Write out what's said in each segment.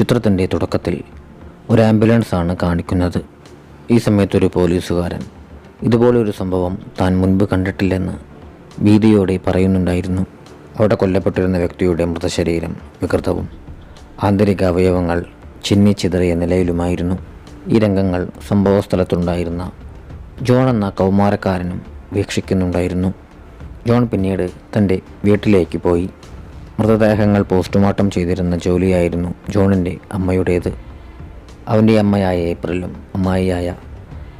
ചിത്രത്തിന്റെ തുടക്കത്തിൽ ഒരു ആംബുലൻസാണ് കാണിക്കുന്നത്. ഈ സമയത്തൊരു പോലീസുകാരൻ ഇതുപോലൊരു സംഭവം താൻ മുൻപ് കണ്ടിട്ടില്ലെന്ന് ഭീതിയോടെ പറയുന്നുണ്ടായിരുന്നു. അവിടെ കൊല്ലപ്പെട്ടിരുന്ന വ്യക്തിയുടെ മൃതശരീരം വികൃതവും ആന്തരിക അവയവങ്ങൾ ചിന്നിച്ചിതറിയ നിലയിലുമായിരുന്നു. ഈ രംഗങ്ങൾ സംഭവസ്ഥലത്തുണ്ടായിരുന്ന ജോൺ എന്ന കൗമാരക്കാരനും വീക്ഷിക്കുന്നുണ്ടായിരുന്നു. ജോൺ പിന്നീട് തന്റെ വീട്ടിലേക്ക് പോയി. മൃതദേഹങ്ങൾ പോസ്റ്റ്മോർട്ടം ചെയ്തിരുന്ന ജോലിയായിരുന്നു ജോണിന്റെ അമ്മയുടേത്. അവന്റെ അമ്മയായ ഏപ്രിലും അമ്മായിയായ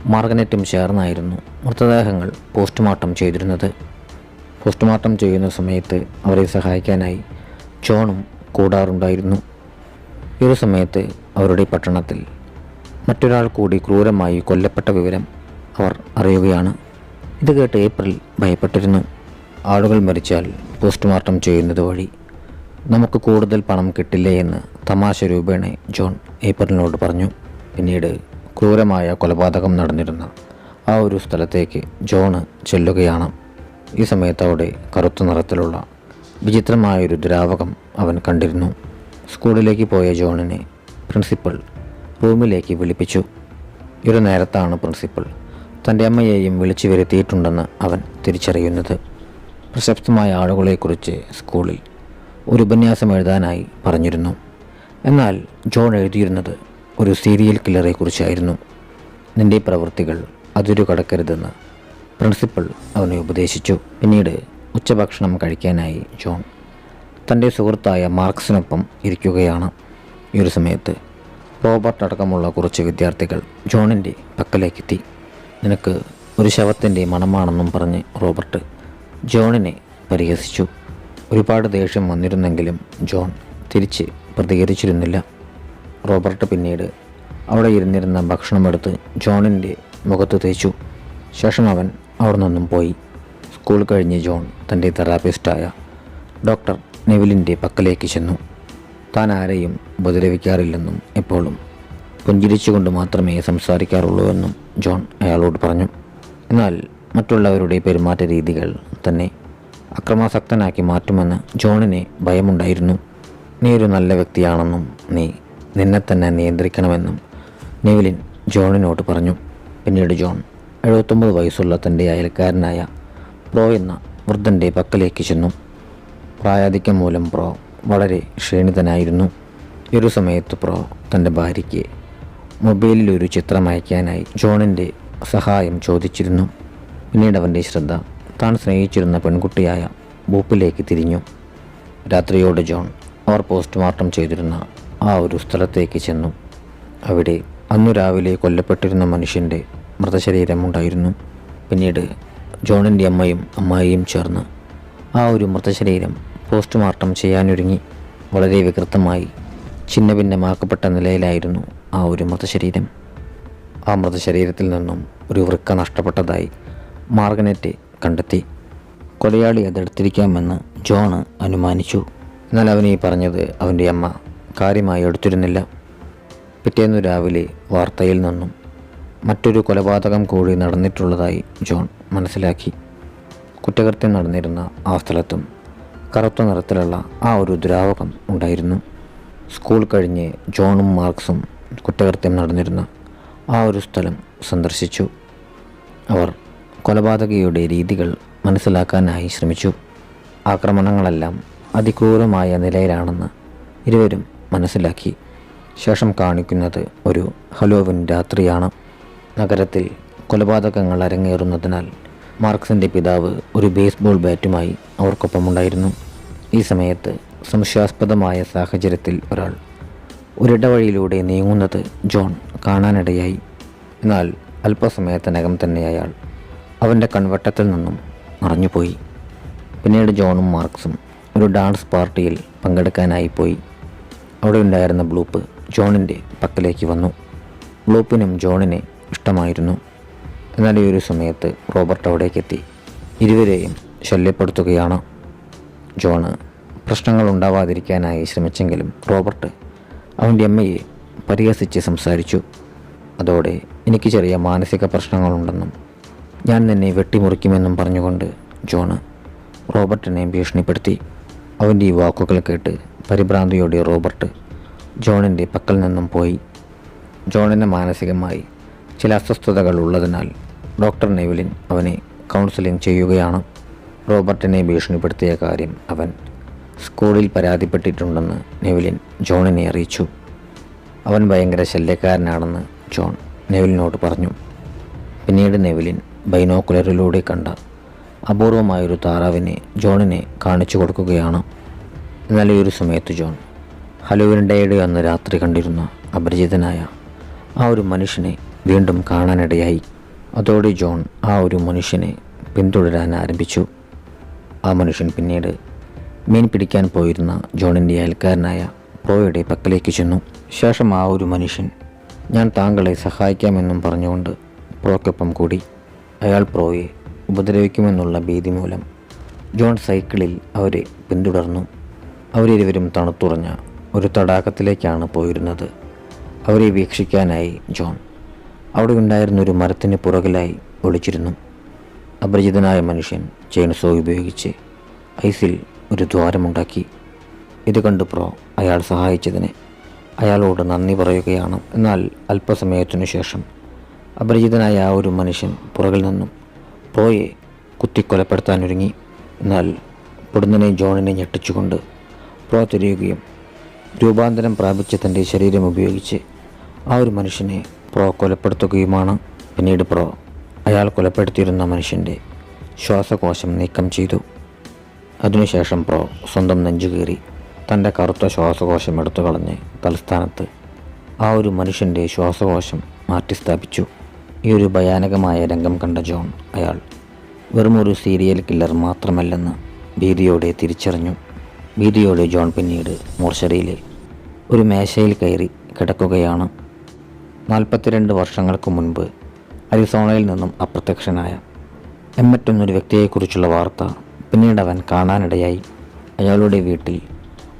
മാർഗനറ്റും ചേർന്നായിരുന്നു മൃതദേഹങ്ങൾ പോസ്റ്റ്മോർട്ടം ചെയ്തിരുന്നത്. പോസ്റ്റ്മോർട്ടം ചെയ്യുന്ന സമയത്ത് അവരെ സഹായിക്കാനായി ജോണും കൂടാറുണ്ടായിരുന്നു. ഒരു സമയത്ത് അവരുടെ പട്ടണത്തിൽ മറ്റൊരാൾ കൂടി ക്രൂരമായി കൊല്ലപ്പെട്ട വിവരം അവർ അറിയുകയാണ്. ഇത് കേട്ട് ഏപ്രിൽ ഭയപ്പെട്ടിരുന്നു. ആളുകൾ മരിച്ചാൽ പോസ്റ്റ്മോർട്ടം ചെയ്യുന്നത് വഴി നമുക്ക് കൂടുതൽ പണം കിട്ടില്ലേ എന്ന് തമാശ രൂപേണ ജോൺ ഏപ്രിലിനോട് പറഞ്ഞു. പിന്നീട് ക്രൂരമായ കൊലപാതകം നടന്നിരുന്ന ആ ഒരു സ്ഥലത്തേക്ക് ജോണ് ചെല്ലുകയാണ്. ഈ സമയത്ത് കറുത്ത നിറത്തിലുള്ള വിചിത്രമായൊരു ദ്രാവകം അവൻ കണ്ടിരുന്നു. സ്കൂളിലേക്ക് പോയ ജോണിനെ പ്രിൻസിപ്പൽ റൂമിലേക്ക് വിളിപ്പിച്ചു. ഒരു നേരത്താണ് പ്രിൻസിപ്പൽ തന്റെ അമ്മയെയും വിളിച്ചു വരുത്തിയിട്ടുണ്ടെന്ന് അവൻ തിരിച്ചറിയുന്നത്. പ്രശസ്തമായ ആളുകളെക്കുറിച്ച് സ്കൂളിൽ ഒരു ഉപന്യാസം എഴുതാനായി പറഞ്ഞിരുന്നു. എന്നാൽ ജോൺ എഴുതിയിരുന്നത് ഒരു സീരിയൽ കില്ലറെ കുറിച്ചായിരുന്നു. നിന്റെ പ്രവൃത്തികൾ അതിരു കടക്കരുതെന്ന് പ്രിൻസിപ്പൽ അവനെ ഉപദേശിച്ചു. പിന്നീട് ഉച്ചഭക്ഷണം കഴിക്കാനായി ജോൺ തന്റെ സുഹൃത്തായ മാർക്സിനൊപ്പം ഇരിക്കുകയാണ്. ഈ ഒരു സമയത്ത് റോബർട്ട് അടക്കമുള്ള കുറച്ച് വിദ്യാർത്ഥികൾ ജോണിന്റെ പക്കലേക്കെത്തി. നിനക്ക് ഒരു ശവത്തിന്റെ മണമാണെന്നും പറഞ്ഞ് റോബർട്ട് ജോണിനെ പരിഹസിച്ചു. ഒരുപാട് ദേഷ്യം വന്നിരുന്നെങ്കിലും ജോൺ തിരിച്ച് പ്രതികരിച്ചിരുന്നില്ല. റോബർട്ട് പിന്നീട് അവിടെ ഇരുന്നിരുന്ന ഭക്ഷണമെടുത്ത് ജോണിന്റെ മുഖത്ത് തേച്ചു. ശേഷം അവൻ അവിടെ നിന്നും പോയി. സ്കൂൾ കഴിഞ്ഞ് ജോൺ തന്റെ തെറാപ്പിസ്റ്റായ ഡോക്ടർ നെവിലിന്റെ പക്കലേക്ക് ചെന്നു. താൻ ആരെയും ഉപദ്രവിക്കാറില്ലെന്നും എപ്പോഴും പുഞ്ചിരിച്ചുകൊണ്ട് മാത്രമേ സംസാരിക്കാറുള്ളൂ എന്നും ജോൺ അയാളോട് പറഞ്ഞു. എന്നാൽ മറ്റുള്ളവരുടെ പെരുമാറ്റ രീതികൾ തന്നെ അക്രമാസക്തനാക്കി മാറ്റുമെന്ന് ജോണിന് ഭയമുണ്ടായിരുന്നു. നീ ഒരു നല്ല വ്യക്തിയാണെന്നും നീ നിന്നെ തന്നെ നിയന്ത്രിക്കണമെന്നും നെവിലിൻ ജോണിനോട് പറഞ്ഞു. പിന്നീട് ജോൺ എഴുപത്തൊമ്പത് വയസ്സുള്ള തന്റെ അയൽക്കാരനായ പ്രോ എന്ന വൃദ്ധന്റെ പക്കലേക്ക് ചെന്നു. പ്രായാധിക്യം മൂലം പ്രോ വളരെ ക്ഷീണിതനായിരുന്നു. ഒരു സമയത്ത് പ്രോ തന്റെ ഭാര്യയ്ക്ക് മൊബൈലിൽ ഒരു ചിത്രം അയക്കാനായി ജോണിന്റെ സഹായം ചോദിച്ചിരുന്നു. പിന്നീട് അവന്റെ ശ്രദ്ധ താൻ സ്നേഹിച്ചിരുന്ന പെൺകുട്ടിയായ ബൂപ്പിലേക്ക് തിരിഞ്ഞു. രാത്രിയോട് ജോൺ അവർ പോസ്റ്റ്മോർട്ടം ചെയ്തിരുന്ന ആ ഒരു സ്ഥലത്തേക്ക് ചെന്നു. അവിടെ അന്നു രാവിലെ കൊല്ലപ്പെട്ടിരുന്ന മനുഷ്യന്റെ മൃതശരീരമുണ്ടായിരുന്നു. പിന്നീട് ജോണിന്റെ അമ്മയും അമ്മായിയും ചേർന്ന് ആ ഒരു മൃതശരീരം പോസ്റ്റ്മോർട്ടം ചെയ്യാനൊരുങ്ങി. വളരെ വികൃതമായി ഛിന്നഭിന്നമാക്കപ്പെട്ട നിലയിലായിരുന്നു ആ ഒരു മൃതശരീരം. ആ മൃതശരീരത്തിൽ നിന്നും ഒരു വൃക്ക നഷ്ടപ്പെട്ടതായി മാർഗനെറ്റ് കണ്ടെത്തി. കൊലയാളി അതെടുത്തിരിക്കാമെന്ന് ജോണ് അനുമാനിച്ചു. എന്നാൽ അവനീ പറഞ്ഞത് അവന്റെ അമ്മ കാര്യമായി എടുത്തിരുന്നില്ല. പിറ്റേന്നു രാവിലെ വാർത്തയിൽ നിന്നും മറ്റൊരു കൊലപാതകം കൂടി നടന്നിട്ടുള്ളതായി ജോൺ മനസ്സിലാക്കി. കുറ്റകൃത്യം നടന്നിരുന്ന ആ സ്ഥലത്തും കറുത്ത നിറത്തിലുള്ള ആ ഒരു ദ്രാവകം ഉണ്ടായിരുന്നു. സ്കൂൾ കഴിഞ്ഞ് ജോണും മാർക്സും കുറ്റകൃത്യം നടന്നിരുന്ന ആ ഒരു സ്ഥലം സന്ദർശിച്ചു. അവർ കൊലപാതകയുടെ രീതികൾ മനസ്സിലാക്കാനായി ശ്രമിച്ചു. ആക്രമണങ്ങളെല്ലാം അതിക്രൂരമായ നിലയിലാണെന്ന് ഇരുവരും മനസ്സിലാക്കി. ശേഷം കാണിക്കുന്നത് ഒരു ഹലോവിൻ രാത്രിയാണ്. നഗരത്തിൽ കൊലപാതകങ്ങൾ അരങ്ങേറുന്നതിനാൽ മാർക്സിന്റെ പിതാവ് ഒരു ബേസ്ബോൾ ബാറ്റുമായി അവർക്കൊപ്പമുണ്ടായിരുന്നു. ഈ സമയത്ത് സംശയാസ്പദമായ സാഹചര്യത്തിൽ ഒരാൾ ഒരിടവഴിയിലൂടെ നീങ്ങുന്നത് ജോൺ കാണാനിടയായി. എന്നാൽ അല്പസമയത്തിനകം തന്നെ അയാൾ അവന്റെ കൺവട്ടത്തിൽ നിന്നും മറഞ്ഞുപോയി. പിന്നീട് ജോണും മാർക്സും ഒരു ഡാൻസ് പാർട്ടിയിൽ പങ്കെടുക്കാനായി പോയി. അവിടെ ഉണ്ടായിരുന്ന ബ്ലൂപ്പ് ജോണിന്റെ പക്കലേക്ക് വന്നു. ബ്ലൂപ്പിനും ജോണിനെ ഇഷ്ടമായിരുന്നു. എന്നാൽ ഈ ഒരു സമയത്ത് റോബർട്ട് അവിടേക്കെത്തി. ഇരുവരെയും ശല്യപ്പെടുത്തുകയാണ്. ജോണ് പ്രശ്നങ്ങൾ ഉണ്ടാവാതിരിക്കാനായി ശ്രമിച്ചെങ്കിലും റോബർട്ട് അവന്റെ അമ്മയെ പരിഹസിച്ച് സംസാരിച്ചു. അതോടെ എനിക്ക് ചെറിയ മാനസിക പ്രശ്നങ്ങളുണ്ടെന്നും ഞാൻ നിന്നെ വെട്ടിമുറിക്കുമെന്നും പറഞ്ഞുകൊണ്ട് ജോണ് റോബർട്ടിനെ ഭീഷണിപ്പെടുത്തി. അവന്റെ ഈ വാക്കുകൾ കേട്ട് പരിഭ്രാന്തിയോടെ റോബർട്ട് ജോണിന്റെ പക്കൽ നിന്നും പോയി. ജോണിന് മാനസികമായി ചില അസ്വസ്ഥതകൾ ഉള്ളതിനാൽ ഡോക്ടർ നെവിലിൻ അവനെ കൗൺസിലിംഗ് ചെയ്യുകയാണ്. റോബർട്ടിനെ ഭീഷണിപ്പെടുത്തിയ കാര്യം അവൻ സ്കൂളിൽ പരാതിപ്പെട്ടിട്ടുണ്ടെന്ന് നെവിലിൻ ജോണിനെ അറിയിച്ചു. അവൻ ഭയങ്കര ശല്യക്കാരനാണെന്ന് ജോൺ നെവിലിനോട് പറഞ്ഞു. പിന്നീട് നെവിലിൻ ബൈനോക്കുലറിലൂടെ കണ്ട അപൂർവമായൊരു താറാവിനെ ജോണിനെ കാണിച്ചു കൊടുക്കുകയാണ്. എന്നാൽ ഈ ഒരു സമയത്ത് ജോൺ ഹലുവിനിടയുടെ അന്ന് രാത്രി കണ്ടിരുന്ന അപരിചിതനായ ആ ഒരു മനുഷ്യനെ വീണ്ടും കാണാനിടയായി. അതോടെ ജോൺ ആ ഒരു മനുഷ്യനെ പിന്തുടരാൻ ആരംഭിച്ചു. ആ മനുഷ്യൻ പിന്നീട് മീൻ പിടിക്കാൻ പോയിരുന്ന ജോണിന്റെ അയൽക്കാരനായ പ്രോയുടെ പക്കലേക്ക് ചെന്നു. ശേഷം ആ ഒരു മനുഷ്യൻ ഞാൻ താങ്കളെ സഹായിക്കാമെന്നും പറഞ്ഞുകൊണ്ട് പ്രോക്കൊപ്പം കൂടി അയാൾ പ്രോയെ ഉപദ്രവിക്കുമെന്നുള്ള ഭീതി മൂലം ജോൺ സൈക്കിളിൽ അവരെ പിന്തുടർന്നു. അവരിരുവരും തണുത്തുറഞ്ഞ ഒരു തടാകത്തിലേക്കാണ് പോയിരുന്നത്. അവരെ വീക്ഷിക്കാനായി ജോൺ അവിടെ ഉണ്ടായിരുന്ന ഒരു മരത്തിന് പുറകിലായി ഒളിച്ചിരുന്നു. അപരിചിതനായ മനുഷ്യൻ ചെയിൻസോ ഉപയോഗിച്ച് ഐസിൽ ഒരു ദ്വാരമുണ്ടാക്കി. ഇത് കണ്ട് പ്രോ അയാൾ സഹായിച്ചതിന് അയാളോട് നന്ദി പറയുകയാണ്. എന്നാൽ അല്പസമയത്തിനു ശേഷം അപരിചിതനായ ആ ഒരു മനുഷ്യൻ പുറകിൽ നിന്നും പ്രോയെ കുത്തിക്കൊലപ്പെടുത്താനൊരുങ്ങി. എന്നാൽ പൊടുന്നനെ ജോണിനെ ഞെട്ടിച്ചുകൊണ്ട് പ്രോ തിരിയുകയും രൂപാന്തരം പ്രാപിച്ച തന്റെ ശരീരം ഉപയോഗിച്ച് ആ ഒരു മനുഷ്യനെ പ്രോ കൊലപ്പെടുത്തുകയുമാണ്. പിന്നീട് പ്രോ അയാൾ കൊലപ്പെടുത്തിയിരുന്ന മനുഷ്യന്റെ ശ്വാസകോശം നീക്കം ചെയ്തു. അതിനുശേഷം പ്രോ സ്വന്തം നെഞ്ചുകീറി തന്റെ കറുത്ത ശ്വാസകോശം എടുത്തു കളഞ്ഞ് തലസ്ഥാനത്ത് ആ ഒരു മനുഷ്യന്റെ ശ്വാസകോശം മാറ്റിസ്ഥാപിച്ചു. ഈ ഒരു ഭയാനകമായ രംഗം കണ്ട ജോൺ അയാൾ വെറും ഒരു സീരിയൽ കില്ലർ മാത്രമല്ലെന്ന് ഭീതിയോടെ തിരിച്ചറിഞ്ഞു. ഭീതിയോടെ ജോൺ പിന്നീട് മോർച്ചറിയിലെ ഒരു മേശയിൽ കയറി കിടക്കുകയാണ്. നാൽപ്പത്തിരണ്ട് വർഷങ്ങൾക്ക് മുൻപ് അരിസോണയിൽ നിന്നും അപ്രത്യക്ഷനായ എമ്മറ്റ് എന്നൊരു വ്യക്തിയെക്കുറിച്ചുള്ള വാർത്ത പിന്നീട് അവൻ കാണാനിടയായി. അയാളുടെ വീട്ടിൽ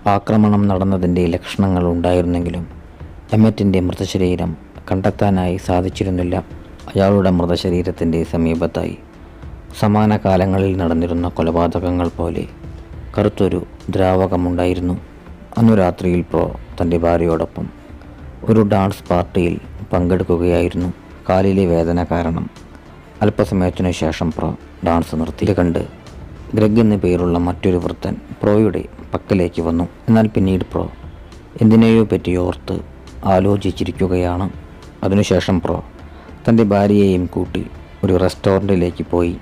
ആക്രമണം നടന്നതിന്റെ ലക്ഷണങ്ങൾ ഉണ്ടായിരുന്നെങ്കിലും എമ്മറ്റിന്റെ മൃതശരീരം കണ്ടെത്താനായി സാധിച്ചിരുന്നില്ല. അയാളുടെ മൃതശരീരത്തിന്റെ സമീപത്തായി സമാന കാലങ്ങളിൽ നടന്നിരുന്ന കൊലപാതകങ്ങൾ പോലെ കറുത്തൊരു ദ്രാവകമുണ്ടായിരുന്നു. അന്നു രാത്രിയിൽ പ്രോ തന്റെ ഭാര്യയോടൊപ്പം ഒരു ഡാൻസ് പാർട്ടിയിൽ പങ്കെടുക്കുകയായിരുന്നു. കാലിലെ വേദന കാരണം അല്പസമയത്തിനു ശേഷം പ്രോ ഡാൻസ് നിർത്തി കണ്ട് ഗ്രെഗ് എന്നു പേരുള്ള മറ്റൊരു വൃത്തൻ പ്രോയുടെ പക്കലേക്ക് വന്നു. എന്നാൽ പിന്നീട് പ്രോ എന്തിനെയോ പറ്റി ഓർത്ത് ആലോചിച്ചിരിക്കുകയാണ്. അതിനുശേഷം പ്രോ തന്റെ ഭാര്യയെയും കൂട്ടി ഒരു റെസ്റ്റോറന്റിലേക്ക് പോയി.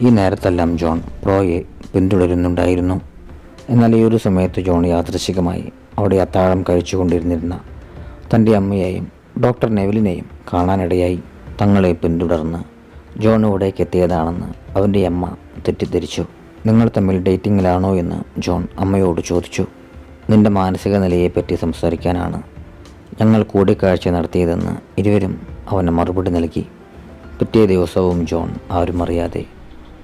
ഈ നേരത്തെല്ലാം ജോൺ പ്രോയെ പിന്തുടരുന്നുണ്ടായിരുന്നു. എന്നാൽ ഈ ഒരു സമയത്ത് ജോൺ യാദൃശികമായി അവിടെ അത്താഴം കഴിച്ചുകൊണ്ടിരുന്നിരുന്ന തന്റെ അമ്മയെയും ഡോക്ടർ നെവിലിനെയും കാണാനിടയായി തങ്ങളെ പിന്തുടർന്ന് ജോൺ ഇവിടേക്ക് എത്തിയതാണെന്ന് അവന്റെ അമ്മ തെറ്റിദ്ധരിച്ചു. നിങ്ങൾ തമ്മിൽ ഡേറ്റിങ്ങിലാണോ? എന്ന് ജോൺ അമ്മയോട് ചോദിച്ചു. നിന്റെ മാനസിക നിലയെപ്പറ്റി സംസാരിക്കാനാണ് ഞങ്ങൾ കൂടിക്കാഴ്ച നടത്തിയതെന്ന് ഇരുവരും അവന് മറുപടി നൽകി. പിറ്റേ ദിവസവും ജോൺ ആരും അറിയാതെ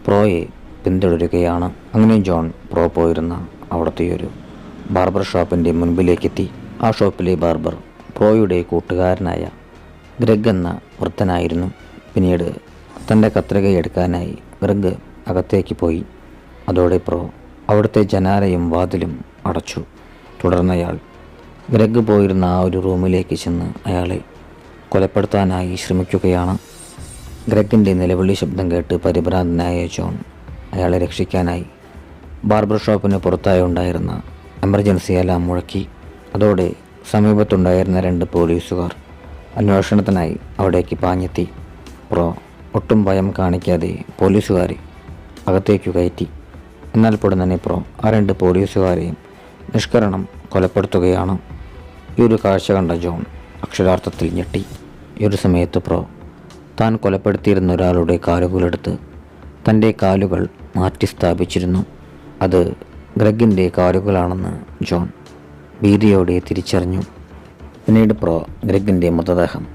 പ്രോയെ പിന്തുടരുകയാണ്. അങ്ങനെ ജോൺ പ്രോ പോയിരുന്ന അവിടുത്തെ ഒരു ബാർബർ ഷോപ്പിന്റെ മുൻപിലേക്കെത്തി. ആ ഷോപ്പിലെ ബാർബർ പ്രോയുടെ കൂട്ടുകാരനായ ഗ്രഗ് എന്ന വൃത്തനായിരുന്നു പിന്നീട് തന്റെ കത്രികയെടുക്കാനായി ഗ്രഗ് അകത്തേക്ക് പോയി. അതോടെ പ്രോ അവിടുത്തെ ജനാലയും വാതിലും അടച്ചു. തുടർന്നയാൾ ഗ്രഗ് പോയിരുന്ന ആ ഒരു റൂമിലേക്ക് ചെന്ന് അയാളെ കൊലപ്പെടുത്താനായി ശ്രമിക്കുകയാണ്. ഗ്രെഗിന്റെ നിലവിളി ശബ്ദം കേട്ട് പരിഭ്രാന്തനായ ജോൺ അയാളെ രക്ഷിക്കാനായി ബാർബർ ഷോപ്പിന് പുറത്തായി ഉണ്ടായിരുന്ന എമർജൻസി അലാം മുഴക്കി. അതോടെ സമീപത്തുണ്ടായിരുന്ന രണ്ട് പോലീസുകാർ അന്വേഷണത്തിനായി അവിടേക്ക് പാഞ്ഞെത്തി. പ്രോ ഒട്ടും ഭയം കാണിക്കാതെ പോലീസുകാരെ അകത്തേക്ക് കയറ്റി. എന്നാൽ പൊടുന്നനെ പ്രോ ആ രണ്ട് പോലീസുകാരെയും നിഷ്കരണം കൊലപ്പെടുത്തുകയാണ്. ഈ ഒരു കാഴ്ച കണ്ട ജോൺ അക്ഷരാർത്ഥത്തിൽ ഞെട്ടി. ഒരു സമയത്ത് പ്രോ താൻ കൊലപ്പെടുത്തിയിരുന്ന ഒരാളുടെ കാലുകളെടുത്ത് തന്റെ കാലുകൾ മാറ്റി സ്ഥാപിച്ചിരുന്നു. അത് ഗ്രഗിന്റെ കാലുകളാണെന്ന് ജോൺ ഭീതിയോടെ തിരിച്ചറിഞ്ഞു. പിന്നീട് പ്രോ ഗ്രഗിന്റെ മൃതദേഹം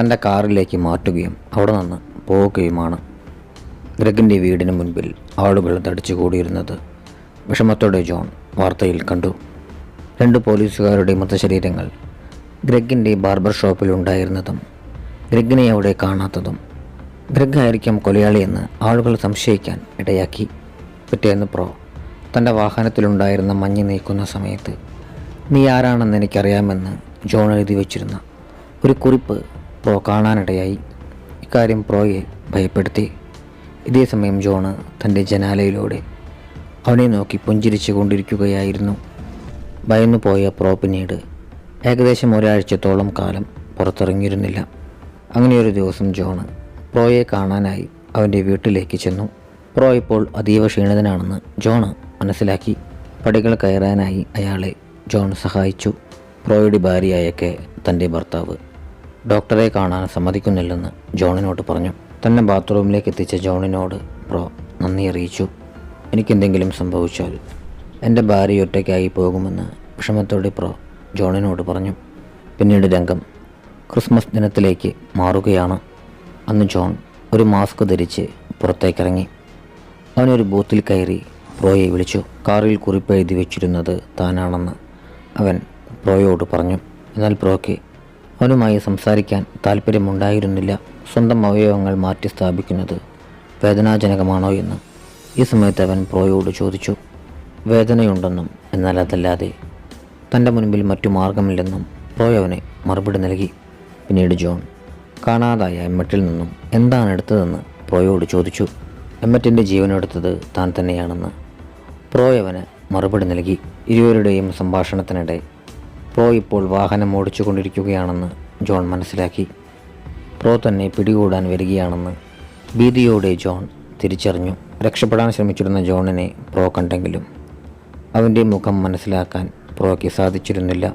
തന്റെ കാറിലേക്ക് മാറ്റുകയും അവിടെ നിന്ന് പോവുകയുമാണ്. ഗ്രഗിന്റെ വീടിന് മുൻപിൽ ആളുകൾ തടിച്ചു കൂടിയിരുന്നത് വിഷമത്തോടെ ജോൺ വാർത്തയിൽ കണ്ടു. രണ്ട് പോലീസുകാരുടെ മൃതശരീരങ്ങൾ ഗ്രെഗിന്റെ ബാർബർ ഷോപ്പിൽ ഉണ്ടായിരുന്നതും ഗ്രെഗിനെ അവിടെ കാണാത്തതും. ഗ്രഗ് ആയിരിക്കും കൊലയാളിയെന്ന് ആളുകൾ സംശയിക്കാൻ ഇടയാക്കി. പിറ്റേന്ന് പ്രോ തന്റെ വാഹനത്തിലുണ്ടായിരുന്ന മഞ്ഞ് നീക്കുന്ന സമയത്ത് നീ ആരാണെന്ന് എനിക്കറിയാമെന്ന് ജോൺ എഴുതി വച്ചിരുന്ന ഒരു കുറിപ്പ് പ്രോ കാണാനിടയായി. ഇക്കാര്യം പ്രോയെ ഭയപ്പെടുത്തി. ഇതേ സമയം ജോണ് തന്റെ ജനാലയിലൂടെ അവനെ നോക്കി പുഞ്ചിരിച്ചു കൊണ്ടിരിക്കുകയായിരുന്നു ഭയന്നു പോയ പ്രോ പിന്നീട് ഏകദേശം ഒരാഴ്ചത്തോളം കാലം പുറത്തിറങ്ങിയിരുന്നില്ല. അങ്ങനെയൊരു ദിവസം ജോണ് പ്രോയെ കാണാനായി അവന്റെ വീട്ടിലേക്ക് ചെന്നു. പ്രോ ഇപ്പോൾ അതീവ ക്ഷീണിതനാണെന്ന് ജോണ് മനസ്സിലാക്കി. പടികൾ കയറാനായി അയാളെ ജോൺ സഹായിച്ചു. പ്രോയുടെ ഭാര്യയായൊക്കെ തന്റെ ഭർത്താവ് ഡോക്ടറെ കാണാൻ സമ്മതിക്കുന്നില്ലെന്ന് ജോണിനോട് പറഞ്ഞു. തന്നെ ബാത്റൂമിലേക്ക് എത്തിച്ച ജോണിനോട് പ്രോ നന്ദി അറിയിച്ചു. എനിക്കെന്തെങ്കിലും സംഭവിച്ചാൽ എന്റെ ഭാര്യ ഒറ്റയ്ക്കായി പോകുമെന്ന് വിഷമത്തോടെ പ്രോ ജോണിനോട് പറഞ്ഞു പിന്നീട് രംഗം ക്രിസ്മസ് ദിനത്തിലേക്ക് മാറുകയാണ്. അന്ന് ജോൺ ഒരു മാസ്ക് ധരിച്ച് പുറത്തേക്കിറങ്ങി. അവനൊരു ബൂത്തിൽ കയറി പ്രോയെ വിളിച്ചു. കാറിൽ കുറിപ്പ് എഴുതി വെച്ചിരുന്നത് താനാണെന്ന് അവൻ പ്രോയോട് പറഞ്ഞു. എന്നാൽ പ്രോയ്ക്ക് അവനുമായി സംസാരിക്കാൻ താല്പര്യമുണ്ടായിരുന്നില്ല സ്വന്തം അവയവങ്ങൾ മാറ്റി സ്ഥാപിക്കുന്നത് വേദനാജനകമാണോ എന്ന് ഈ സമയത്ത് അവൻ പ്രോയോട് ചോദിച്ചു. വേദനയുണ്ടെന്നും എന്നാൽ അതല്ലാതെ തന്റെ മുൻപിൽ മറ്റു മാർഗമില്ലെന്നും റോയ് അവനെ മറുപടി നൽകി. പിന്നീട് ജോൺ കാണാതായ എമ്മറ്റിൽ നിന്നും എന്താണ് എടുത്തതെന്ന് പ്രോയോട് ചോദിച്ചു. എമ്മറ്റിന്റെ ജീവനെടുത്തത് താൻ തന്നെയാണെന്ന് പ്രോയ് അവന് മറുപടി നൽകി. ഇരുവരുടെയും സംഭാഷണത്തിനിടെ പ്രോ ഇപ്പോൾ വാഹനം ഓടിച്ചു കൊണ്ടിരിക്കുകയാണെന്ന് ജോൺ മനസ്സിലാക്കി. പ്രോ തന്നെ പിടികൂടാൻ വരികയാണെന്ന് ഭീതിയോടെ ജോൺ തിരിച്ചറിഞ്ഞു. രക്ഷപ്പെടാൻ ശ്രമിച്ചിരുന്ന ജോണിനെ പ്രോ കണ്ടെങ്കിലും അവന്റെ മുഖം മനസ്സിലാക്കാൻ പ്രോയ്ക്ക് സാധിച്ചിരുന്നില്ല.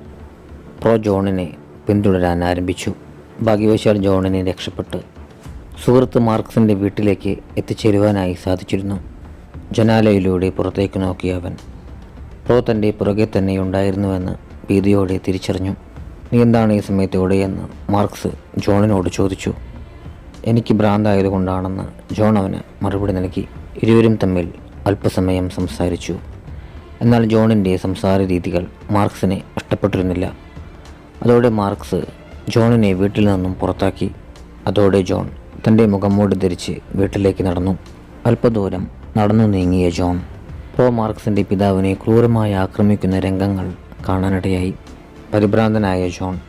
പ്രോ ജോണിനെ പിന്തുടരാൻ ആരംഭിച്ചു. ഭാഗ്യവശാൽ ജോണിനെ രക്ഷപ്പെട്ട് സുഹൃത്ത് മാർക്സിന്റെ വീട്ടിലേക്ക് എത്തിച്ചേരുവാനായി സാധിച്ചിരുന്നു. ജനാലയിലൂടെ പുറത്തേക്ക് നോക്കിയ അവൻ പ്രോ തന്റെ പുറകെ തന്നെ ഉണ്ടായിരുന്നുവെന്ന് ഭീതിയോടെ തിരിച്ചറിഞ്ഞു. നീ എന്താണ് ഈ സമയത്ത് എവിടെയെന്ന് മാർക്സ് ജോണിനോട് ചോദിച്ചു. എനിക്ക് ഭ്രാന്തായതുകൊണ്ടാണെന്ന് ജോൺ അവന് മറുപടി നൽകി. ഇരുവരും തമ്മിൽ അല്പസമയം സംസാരിച്ചു. എന്നാൽ ജോണിന്റെ സംസാര രീതികൾ മാർക്സിനെ ഇഷ്ടപ്പെട്ടിരുന്നില്ല അതോടെ മാർക്സ് ജോണിനെ വീട്ടിൽ നിന്നും പുറത്താക്കി. അതോടെ ജോൺ തന്റെ മുഖം മൂടി ധരിച്ച് വീട്ടിലേക്ക് നടന്നു. അല്പദൂരം നടന്നു നീങ്ങിയ ജോൺ പ്രോ മാർക്സിന്റെ പിതാവിനെ ക്രൂരമായി ആക്രമിക്കുന്ന രംഗങ്ങൾ കാണാനിടയായി. പരിഭ്രാന്തനായ ജോൺ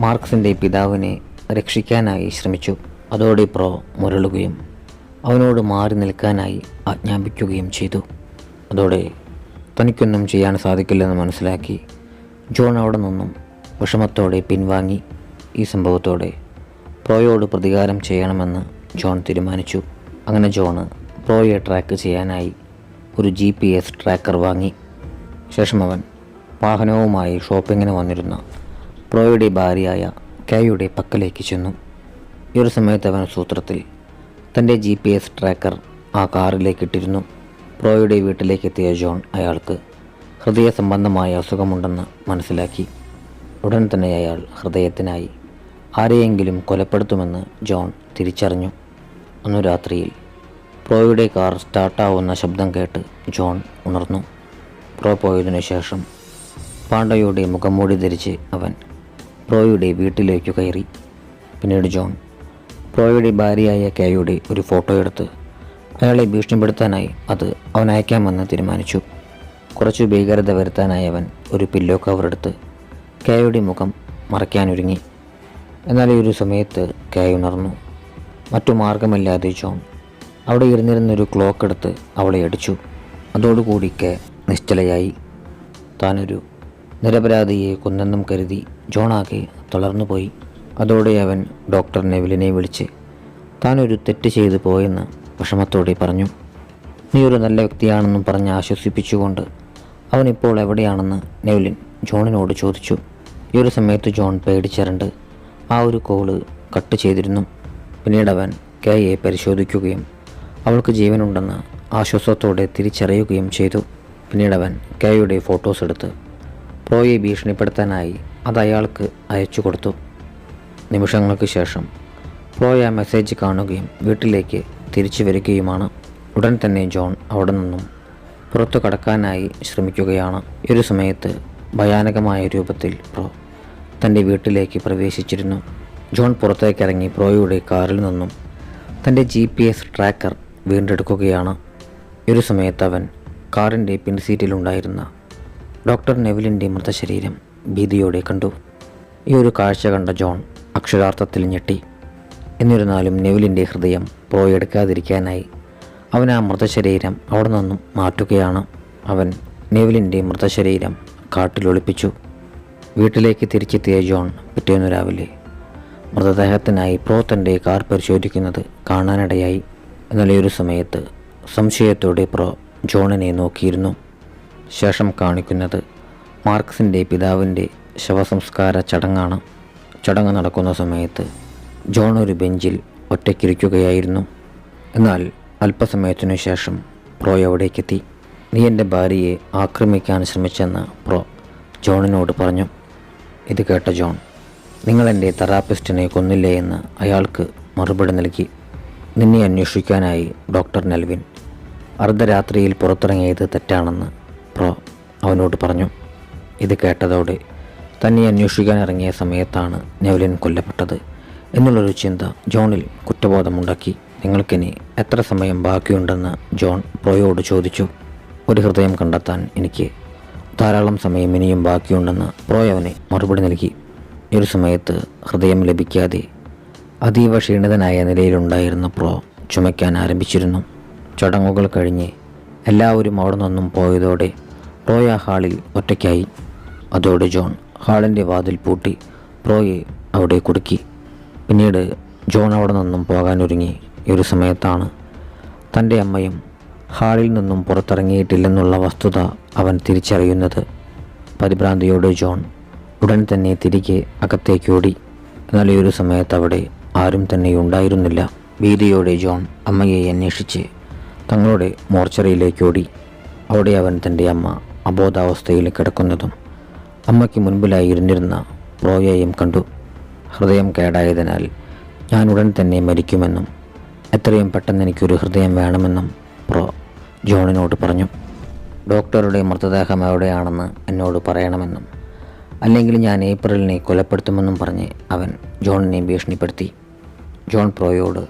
മാർക്സിന്റെ പിതാവിനെ രക്ഷിക്കാനായി ശ്രമിച്ചു. അതോടെ പ്രോ മുരളുകയും അവനോട് മാറി നിൽക്കാനായി ആജ്ഞാപിക്കുകയും ചെയ്തു. അതോടെ തനിക്കൊന്നും ചെയ്യാൻ സാധിക്കില്ലെന്ന് മനസ്സിലാക്കി ജോൺ അവിടെ നിന്നും വിഷമത്തോടെ പിൻവാങ്ങി ഈ സംഭവത്തോടെ പ്രോയോട് പ്രതികാരം ചെയ്യണമെന്ന് ജോൺ തീരുമാനിച്ചു. അങ്ങനെ ജോണ് പ്രോയെ ട്രാക്ക് ചെയ്യാനായി ഒരു ജി പി എസ് ട്രാക്കർ വാങ്ങി. ശേഷം അവൻ വാഹനവുമായി ഷോപ്പിങ്ങിന് വന്നിരുന്ന പ്രോയുടെ ഭാര്യയായ കെയുടെ പക്കലേക്ക് ചെന്നു. ഈ ഒരു സമയത്ത് അവൻ സൂത്രത്തിൽ തന്റെ ജി പി എസ് ട്രാക്കർ ആ കാറിലേക്ക് ഇട്ടിരുന്നു. പ്രോയുടെ വീട്ടിലേക്ക് എത്തിയ ജോൺ അയാൾക്ക് ഹൃദയ സംബന്ധമായ അസുഖമുണ്ടെന്ന് മനസ്സിലാക്കി. ഉടൻ തന്നെ അയാൾ ഹൃദയത്തിനായി ആരെയെങ്കിലും കൊലപ്പെടുത്തുമെന്ന് ജോൺ തിരിച്ചറിഞ്ഞു. അന്നു രാത്രിയിൽ പ്രോയുടെ കാർ സ്റ്റാർട്ടാവുന്ന ശബ്ദം കേട്ട് ജോൺ ഉണർന്നു. പ്രോ പോയതിനു ശേഷം പാണ്ഡയുടെ മുഖംമൂടി ധരിച്ച് അവൻ പ്രോയുടെ വീട്ടിലേക്ക് കയറി. പിന്നീട് ജോൺ പ്രോയുടെ ഭാര്യയായ കെയുടെ ഒരു ഫോട്ടോ എടുത്ത് അയാളെ ഭീഷണിപ്പെടുത്താനായി അത് അവൻ അയക്കാമെന്ന് തീരുമാനിച്ചു. കുറച്ചു ഭീകരത വരുത്താനായി അവൻ ഒരു പില്ലോ കവറെടുത്ത് കായയുടെ മുഖം മറയ്ക്കാനൊരുങ്ങി. എന്നാൽ ഈ ഒരു സമയത്ത് കായ ഉണർന്നു. മറ്റു മാർഗമില്ലാതെ ജോൺ അവിടെ ഇരുന്നിരുന്നൊരു ക്ലോക്ക് എടുത്ത് അവളെ അടിച്ചു. അതോടുകൂടി കെ നിശ്ചലയായി. താനൊരു നിരപരാധിയെ കൊന്നെന്നും കരുതി ജോണാകെ തളർന്നുപോയി. അതോടെ അവൻ ഡോക്ടർ നെവിലിനെ വിളിച്ച് താനൊരു തെറ്റ് ചെയ്തു പോയെന്ന് വിഷമത്തോടെ പറഞ്ഞു നീ ഒരു നല്ല വ്യക്തിയാണെന്നും പറഞ്ഞ് ആശ്വസിപ്പിച്ചുകൊണ്ട് അവൻ ഇപ്പോൾ എവിടെയാണെന്ന് നെവ്ലിൻ ജോണിനോട് ചോദിച്ചു. ഈ ഒരു സമയത്ത് ജോൺ പേടിച്ചിരണ്ട് ആ ഒരു കോൾ കട്ട് ചെയ്തിരുന്നു. പിന്നീട് അവൻ കെയെ പരിശോധിക്കുകയും അവൾക്ക് ജീവനുണ്ടെന്ന് ആശ്വാസത്തോടെ തിരിച്ചറിയുകയും ചെയ്തു. പിന്നീട് അവൻ കെയുടെ ഫോട്ടോസ് എടുത്ത് പ്രോയെ ഭീഷണിപ്പെടുത്താനായി അത് അയാൾക്ക് അയച്ചു കൊടുത്തു. നിമിഷങ്ങൾക്ക് ശേഷം പ്രോയ മെസ്സേജ് കാണുകയും വീട്ടിലേക്ക് തിരിച്ചു വരികയുമാണ് ഉടൻ തന്നെ ജോൺ അവിടെ നിന്നും പുറത്തു കടക്കാനായി ശ്രമിക്കുകയാണ്. ഒരു സമയത്ത് ഭയാനകമായ രൂപത്തിൽ പ്രോ തന്റെ വീട്ടിലേക്ക് പ്രവേശിച്ചിരുന്നു. ജോൺ പുറത്തേക്കിറങ്ങി പ്രോയുടെ കാറിൽ നിന്നും തന്റെ ജി പി എസ് ട്രാക്കർ വീണ്ടെടുക്കുകയാണ്. ഒരു സമയത്ത് അവൻ കാറിന്റെ പിൻസീറ്റിലുണ്ടായിരുന്ന ഡോക്ടർ നെവിലിന്റെ മൃതശരീരം ഭീതിയോടെ കണ്ടു. ഈ ഒരു കാഴ്ച കണ്ട ജോൺ അക്ഷരാർത്ഥത്തിൽ ഞെട്ടി. എന്നിരുന്നാലും നെവിലിന്റെ ഹൃദയം പോയെടുക്കാതിരിക്കാനായി അവൻ ആ മൃതശരീരം അവിടെ നിന്നും മാറ്റുകയാണ്. അവൻ നെവിലിന്റെ മൃതശരീരം കാട്ടിലൊളിപ്പിച്ചു വീട്ടിലേക്ക് തിരിച്ചെത്തിയ ജോൺ പിറ്റേന്നു രാവിലെ മൃതദേഹത്തിനായി പ്രോ തന്റെ കാർ പരിശോധിക്കുന്നത് കാണാനിടയായി. എന്നുള്ളൊരു സമയത്ത് സംശയത്തോടെ പ്രോ ജോണിനെ നോക്കിയിരുന്നു. ശേഷം കാണിക്കുന്നത് മാർക്സിന്റെ പിതാവിന്റെ ശവസംസ്കാര ചടങ്ങാണ്. ചടങ്ങ് നടക്കുന്ന സമയത്ത് ജോൺ ഒരു ബെഞ്ചിൽ ഒറ്റയ്ക്കിരിക്കുകയായിരുന്നു. എന്നാൽ അല്പസമയത്തിനു ശേഷം പ്രോ അവിടേക്കെത്തി നീ എന്റെ ഭാര്യയെ ആക്രമിക്കാൻ ശ്രമിച്ചെന്ന് പ്രോ ജോണിനോട് പറഞ്ഞു. ഇത് കേട്ട ജോൺ നിങ്ങൾ എന്റെ തെറാപ്പിസ്റ്റിനെ കൊന്നില്ലേ എന്ന് അയാൾക്ക് മറുപടി നൽകി. നിന്നെ അന്വേഷിക്കാനായി ഡോക്ടർ നെൽവിൻ. അർദ്ധരാത്രിയിൽ പുറത്തിറങ്ങിയത് തെറ്റാണെന്ന് പ്രോ അവനോട് പറഞ്ഞു. ഇത് കേട്ടതോടെ തന്നെ അന്വേഷിക്കാൻ ഇറങ്ങിയ സമയത്താണ് നെവലിൻ കൊല്ലപ്പെട്ടത്. എന്നുള്ളൊരു ചിന്ത ജോണിൽ കുറ്റബോധമുണ്ടാക്കി. നിങ്ങൾക്കിനി എത്ര സമയം ബാക്കിയുണ്ടെന്ന് ജോൺ പ്രോയോട് ചോദിച്ചു. ഒരു ഹൃദയം കണ്ടെത്താൻ എനിക്ക് ധാരാളം സമയം ഇനിയും ബാക്കിയുണ്ടെന്ന് അവനെ മറുപടി നൽകി. ഒരു സമയത്ത് ഹൃദയം ലഭിക്കാതെ അതീവ ക്ഷീണിതനായ നിലയിലുണ്ടായിരുന്ന പ്രോ ചുമയ്ക്കാൻ ആരംഭിച്ചിരുന്നു. ചടങ്ങുകൾ കഴിഞ്ഞ് എല്ലാവരും അവിടെ നിന്നും പോയതോടെ പ്രോയ ഹാളിൽ ഒറ്റയ്ക്കായി. അതോടെ ജോൺ ഹാളിന്റെ വാതിൽ പൂട്ടി പ്രോയെ അവിടെ കുടുക്കി. പിന്നീട് ജോൺ അവിടെ നിന്നും പോകാനൊരുങ്ങി. ഈ ഒരു സമയത്താണ് തന്റെ അമ്മയും ഹാളിൽ നിന്നും പുറത്തിറങ്ങിയിട്ടില്ലെന്നുള്ള വസ്തുത അവൻ തിരിച്ചറിയുന്നത്. പരിഭ്രാന്തിയോട് ജോൺ ഉടൻ തന്നെ തിരികെ അകത്തേക്ക് ഓടി എന്നാൽ ഈ ഒരു സമയത്ത് അവിടെ ആരും തന്നെ ഉണ്ടായിരുന്നില്ല. ഭീതിയോടെ ജോൺ അമ്മയെ അന്വേഷിച്ച് തങ്ങളുടെ മോർച്ചറിയിലേക്ക് ഓടി അവിടെ അവൻ തന്റെ അമ്മ അബോധാവസ്ഥയിൽ കിടക്കുന്നതും അമ്മയ്ക്ക് മുൻപിലായി ഇരുന്നിരുന്ന പ്രോയയും കണ്ടു. ഹൃദയം കേടായതിനാൽ ഞാൻ ഉടൻ തന്നെ മരിക്കുമെന്നും എത്രയും പെട്ടെന്ന് എനിക്കൊരു ഹൃദയം വേണമെന്നും പ്രോ ജോണിനോട് പറഞ്ഞു. ഡോക്ടറുടെ മൃതദേഹം എവിടെയാണെന്ന് എന്നോട് പറയണമെന്നും അല്ലെങ്കിൽ ഞാൻ ഏപ്രിലിനെ കൊലപ്പെടുത്തുമെന്നും പറഞ്ഞ് അവൻ ജോണിനെ ഭീഷണിപ്പെടുത്തി. ജോൺ പ്രോയോട്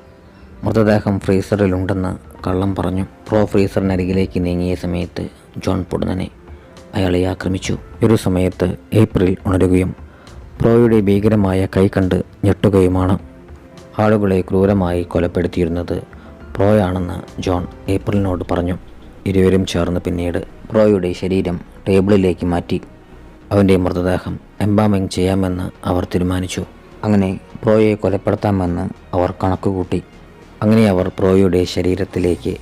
മൃതദേഹം ഫ്രീസറിലുണ്ടെന്ന് കള്ളം പറഞ്ഞു. പ്രോ ഫ്രീസറിനരികിലേക്ക് നീങ്ങിയ സമയത്ത് ജോൺ പൊടുന്നനെ അയാളെ ആക്രമിച്ചു. ഒരു സമയത്ത് ഏപ്രിൽ ഉണരുകയും പ്രോയുടെ ഭീകരമായ കൈ കണ്ട് ഞെട്ടുകയുമാണ്. ആളുകളെ ക്രൂരമായി കൊലപ്പെടുത്തിയിരുന്നത് പ്രോയാണെന്ന് ജോൺ ഏപ്രിലിനോട് പറഞ്ഞു. ഇരുവരും ചേർന്ന് പിന്നീട് പ്രോയുടെ ശരീരം ടേബിളിലേക്ക് മാറ്റി. അവന്റെ മൃതദേഹം എംബാമിങ് ചെയ്യാമെന്ന് അവർ തീരുമാനിച്ചു. അങ്ങനെ പ്രോയെ കൊലപ്പെടുത്താമെന്ന് അവർ കണക്കുകൂട്ടി. അങ്ങനെ അവർ പ്രോയുടെ ശരീരത്തിലേക്ക്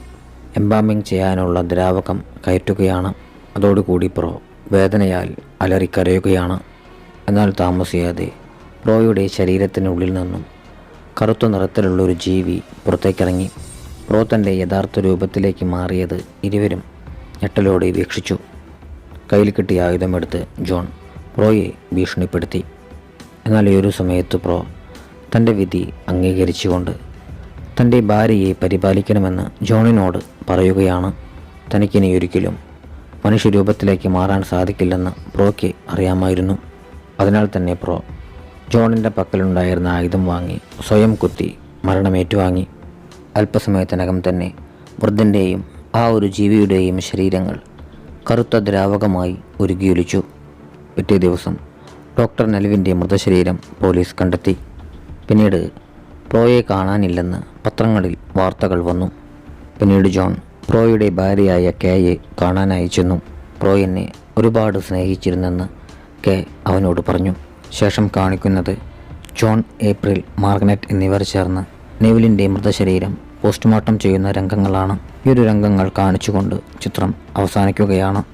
എംബാമിങ് ചെയ്യാനുള്ള ദ്രാവകം കയറ്റുകയാണ്. അതോടുകൂടി പ്രോ വേദനയാൽ അലറിക്കരയുകയാണ്. എന്നാൽ താമസിയാതെ പ്രോയുടെ ശരീരത്തിനുള്ളിൽ നിന്നും കറുത്ത നിറത്തിലുള്ള ഒരു ജീവി പുറത്തേക്കിറങ്ങി പ്രോ തന്റെ യഥാർത്ഥ രൂപത്തിലേക്ക് മാറിയത് ഇരുവരും ഞെട്ടലോടെ വീക്ഷിച്ചു. കയ്യിൽ കിട്ടിയ ആയുധമെടുത്ത് ജോൺ പ്രോയെ ഭീഷണിപ്പെടുത്തി. എന്നാൽ ഈ ഒരു സമയത്ത് പ്രോ തന്റെ വിധി അംഗീകരിച്ചുകൊണ്ട് തന്റെ ഭാര്യയെ പരിപാലിക്കണമെന്ന് ജോണിനോട് പറയുകയാണ്. തനിക്കിനി ഒരിക്കലും മനുഷ്യരൂപത്തിലേക്ക് മാറാൻ സാധിക്കില്ലെന്ന് പ്രോയ്ക്ക് അറിയാമായിരുന്നു. അതിനാൽ തന്നെ പ്രോ ജോണിന്റെ പക്കലുണ്ടായിരുന്ന ആയുധം വാങ്ങി സ്വയം കുത്തി മരണമേറ്റുവാങ്ങി. അല്പസമയത്തിനകം തന്നെ വൃദ്ധന്റെയും ആ ഒരു ജീവിയുടെയും ശരീരങ്ങൾ കറുത്ത ദ്രാവകമായി ഒരുക്കിയൊലിച്ചു പിറ്റേ ദിവസം ഡോക്ടർ നെൽവിന്റെ മൃതശരീരം പോലീസ് കണ്ടെത്തി. പിന്നീട് പ്രോയെ കാണാനില്ലെന്ന് പത്രങ്ങളിൽ വാർത്തകൾ വന്നു. പിന്നീട് ജോൺ പ്രോയുടെ ഭാര്യയായ കെയെ കാണാനായി ചെന്നു. പ്രോ എന്നെ ഒരുപാട് സ്നേഹിച്ചിരുന്നെന്ന് കെ അവനോട് പറഞ്ഞു. ശേഷം കാണിക്കുന്നത് ജോൺ ഏപ്രിൽ മാർഗനറ്റ് എന്നിവർ ചേർന്ന് നെവിലിന്റെ മൃതശരീരം പോസ്റ്റ്മോർട്ടം ചെയ്യുന്ന രംഗങ്ങളാണ്. ഈ ഒരു രംഗങ്ങൾ കാണിച്ചുകൊണ്ട് ചിത്രം അവസാനിക്കുകയാണ്.